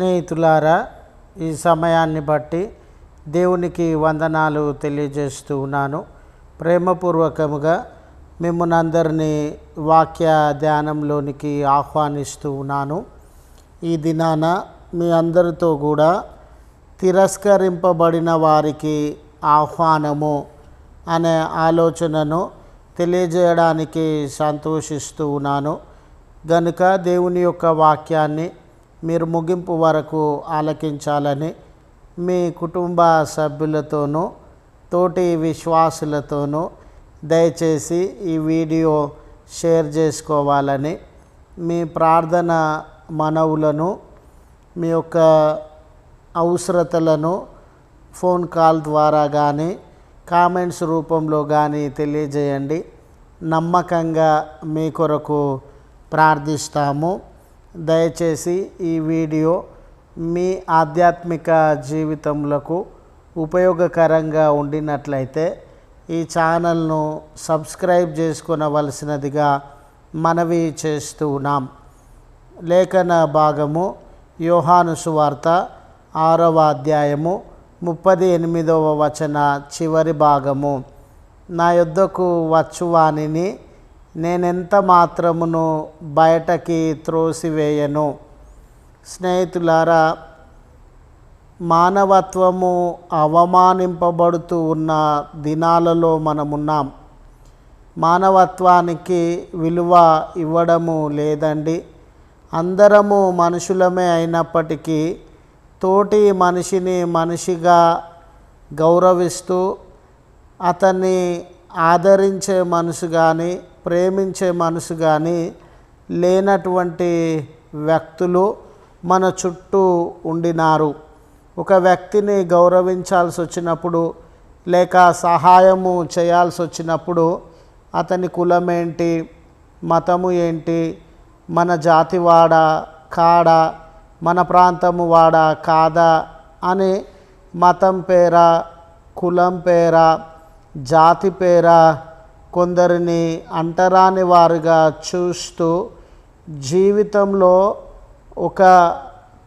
స్నేహితులారా ఈ సమయాన్ని బట్టి దేవునికి వందనాలు తెలియజేస్తూ ఉన్నాను. ప్రేమపూర్వకముగా మిమ్మల్ని అందరినీ వాక్య ధ్యానంలోనికి ఆహ్వానిస్తూ ఉన్నాను. ఈ దినాన మీ అందరితో కూడా తిరస్కరింపబడిన వారికి ఆహ్వానము అనే ఆలోచనను తెలియజేయడానికి సంతోషిస్తూ ఉన్నాను. గనుక దేవుని యొక్క వాక్యాన్ని మీరు ముగింపు వరకు ఆలకించాలని మీ కుటుంబ సభ్యులతోనూ తోటి విశ్వాసులతోనూ దయచేసి ఈ వీడియో షేర్ చేసుకోవాలని మీ ప్రార్థన మనవులను మీ యొక్క అవసరతలను ఫోన్ కాల్ ద్వారా కానీ కామెంట్స్ రూపంలో కానీ తెలియజేయండి. నమ్మకంగా మీ కొరకు ప్రార్థిస్తాము. దయచేసి ఈ వీడియో మీ ఆధ్యాత్మిక జీవితములకు ఉపయోగకరంగా ఉండినట్లయితే ఈ ఛానల్ను సబ్స్క్రైబ్ చేసుకునవలసినదిగా మనవి చేస్తున్నాం లేఖన భాగము యోహాను సువార్త ఆరవ అధ్యాయము ముప్పది ఎనిమిదవ వచన చివరి భాగము. నా యొద్దకు వచ్చువానిని నేనెంత మాత్రమును బయటకి త్రోసివేయను? స్నేహితులారా మానవత్వము అవమానింపబడుతూ ఉన్న దినాలలో మనమున్నాం. మానవత్వానికి విలువ ఇవ్వడము లేదండి. అందరము మనుషులమే అయినప్పటికీ తోటి మనిషిని మనిషిగా గౌరవిస్తూ అతన్ని ఆదరించే మనసు కానీ ప్రేమించే మనసు కానీ లేనటువంటి వ్యక్తులు మన చుట్టూ ఉండినారు. ఒక వ్యక్తిని గౌరవించాల్సి వచ్చినప్పుడు లేక సహాయము చేయాల్సి వచ్చినప్పుడు అతని కులం ఏంటి మతము ఏంటి మన జాతి వాడా కాడా మన ప్రాంతము వాడా కాదా అని మతం పేర కులం పేర జాతి పేర కొందరిని అంటరాని వారుగా చూస్తూ జీవితంలో ఒక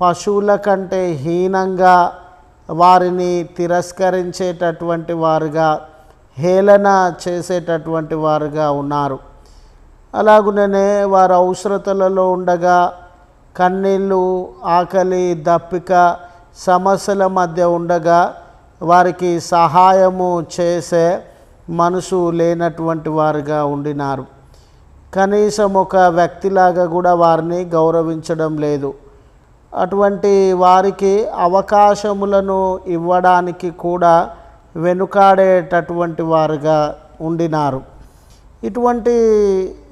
పశువుల కంటే హీనంగా వారిని తిరస్కరించేటటువంటి వారుగా హేళన చేసేటటువంటి వారుగా ఉన్నారు. అలాగుననే వారు అవసరతలలో ఉండగా కన్నీళ్ళు ఆకలి దప్పిక సమస్యల మధ్య ఉండగా వారికి సహాయము చేసే మనసు లేనటువంటి వారుగా ఉండినారు. కనీసం ఒక వ్యక్తిలాగా కూడా వారిని గౌరవించడం లేదు. అటువంటి వారికి అవకాశములను ఇవ్వడానికి కూడా వెనుకాడేటటువంటి వారుగా ఉండినారు. ఇటువంటి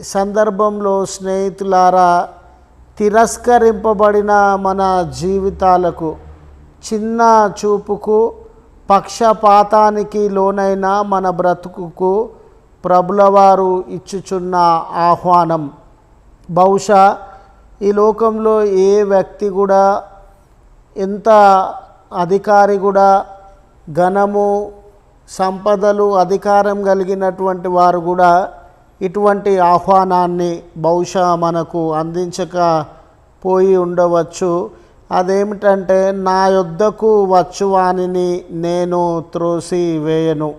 సందర్భంలో స్నేహితులారా తిరస్కరింపబడిన మన జీవితాలకు చిన్న చూపుకు పక్షపాతానికి లోనైన మన బ్రతుకుకు ప్రభులవారు ఇచ్చుచున్న ఆహ్వానం. బహుశా ఈ లోకంలో ఏ వ్యక్తి కూడా ఎంత అధికారి కూడా ఘనము సంపదలు అధికారం కలిగినటువంటి వారు కూడా ఇటువంటి ఆహ్వానాన్ని బహుశా మనకు అందించకపోయి ఉండవచ్చు. అదేమిటంటే నా యొద్దకు వచ్చువానిని నేను త్రోసి వేయను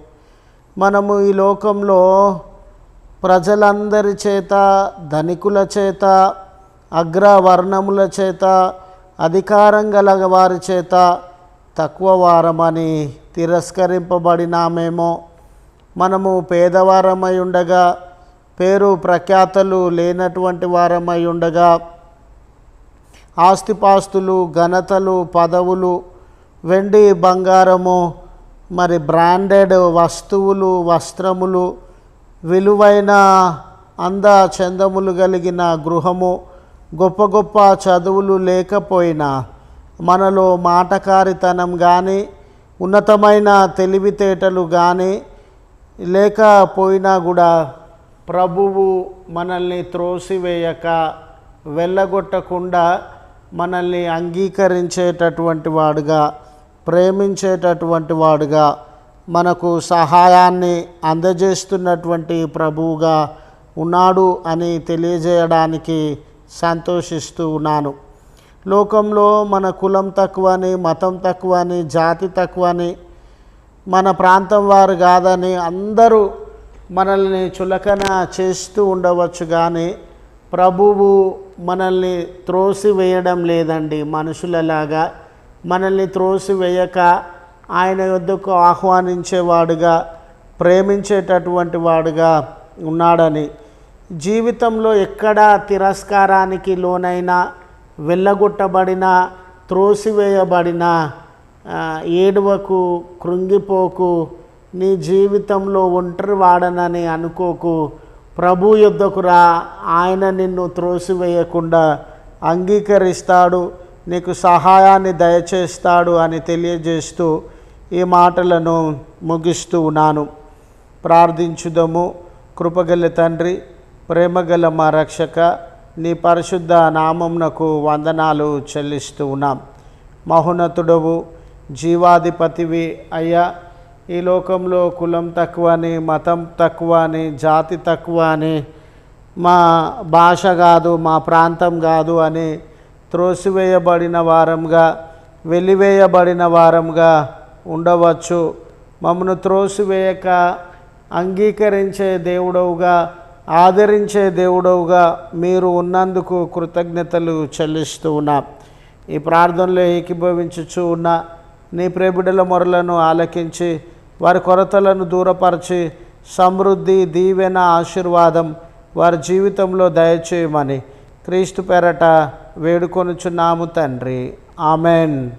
మనము ఈ లోకంలో ప్రజలందరి చేత ధనికుల చేత అగ్రవర్ణముల చేత అధికారం గల వారి చేత తక్కువ వారమని తిరస్కరింపబడినామేమో. మనము పేదవారమై ఉండగా పేరు ప్రఖ్యాతలు లేనటువంటి వారమై ఉండగా ఆస్తిపాస్తులు ఘనతలు పదవులు వెండి బంగారము మరి బ్రాండెడ్ వస్తువులు వస్త్రములు విలువైన అంద చందములు కలిగిన గృహము గొప్ప గొప్ప చదువులు లేకపోయినా మనలో మాటకారితనం కానీ ఉన్నతమైన తెలివితేటలు కానీ లేకపోయినా కూడా ప్రభువు మనల్ని త్రోసివేయక వెళ్ళగొట్టకుండా మనల్ని అంగీకరించేటటువంటి వాడుగా ప్రేమించేటటువంటి వాడుగా మనకు సహాయాన్ని అందజేస్తున్నటువంటి ప్రభువుగా ఉన్నాడు అని తెలియజేయడానికి సంతోషిస్తూ ఉన్నాను. లోకంలో మన కులం తక్కువని మతం తక్కువని జాతి తక్కువని మన ప్రాంతం వారు కాదని అందరూ మనల్ని చులకన చేస్తూ ఉండవచ్చు కానీ ప్రభువు మనల్ని త్రోసివేయడం లేదండి. మనుషులలాగా మనల్ని త్రోసివేయక ఆయన యొద్దకు ఆహ్వానించేవాడుగా ప్రేమించేటటువంటి వాడుగా ఉన్నాడని. జీవితంలో ఎక్కడ తిరస్కారానికి లోనైనా వెళ్ళగొట్టబడిన త్రోసివేయబడిన ఏడువకు కృంగిపోకు నీ జీవితంలో ఒంటరి వాడనని అనుకోకు ప్రభు యుద్ధకు రా ఆయన నిన్ను త్రోసివేయకుండా అంగీకరిస్తాడు నీకు సహాయాన్ని దయచేస్తాడు అని తెలియజేస్తూ ఈ మాటలను ముగిస్తూ ఉన్నాను. ప్రార్థించుదము. కృపగల తండ్రి ప్రేమగల మా రక్షక నీ పరిశుద్ధ నామంనకు వందనాలు చెల్లిస్తూ ఉన్నాం. మహోన్నతుడవు జీవాధిపతివి అయ్యా ఈ లోకంలో కులం తక్కువ అని మతం తక్కువ అని జాతి తక్కువ అని మా భాష కాదు మా ప్రాంతం కాదు అని త్రోసివేయబడిన వారంగా వెలివేయబడిన వారంగా ఉండవచ్చు. మమ్మను త్రోసివేయక అంగీకరించే దేవుడవుగా ఆదరించే దేవుడవుగా మీరు ఉన్నందుకు కృతజ్ఞతలు చెల్లిస్తూ ఉన్నాం. ఈ ప్రార్థనలో ఏకీభవించుచు ఉన్న. నీ ప్రేబిడల మొరలను ఆలకించి వారి కొరతలను దూరపరిచి సమృద్ధి దీవెన ఆశీర్వాదం వారి జీవితంలో దయచేయమని క్రీస్తు పెరట వేడుకొనుచున్నాము తండ్రి. ఆమెన్.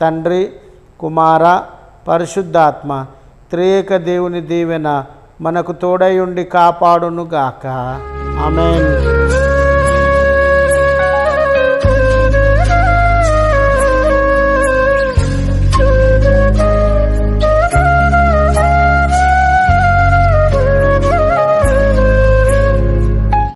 తండ్రి కుమార పరిశుద్ధాత్మ త్రియేక దేవుని దీవెన మనకు తోడయుండి కాపాడునుగాక. ఆమెన్.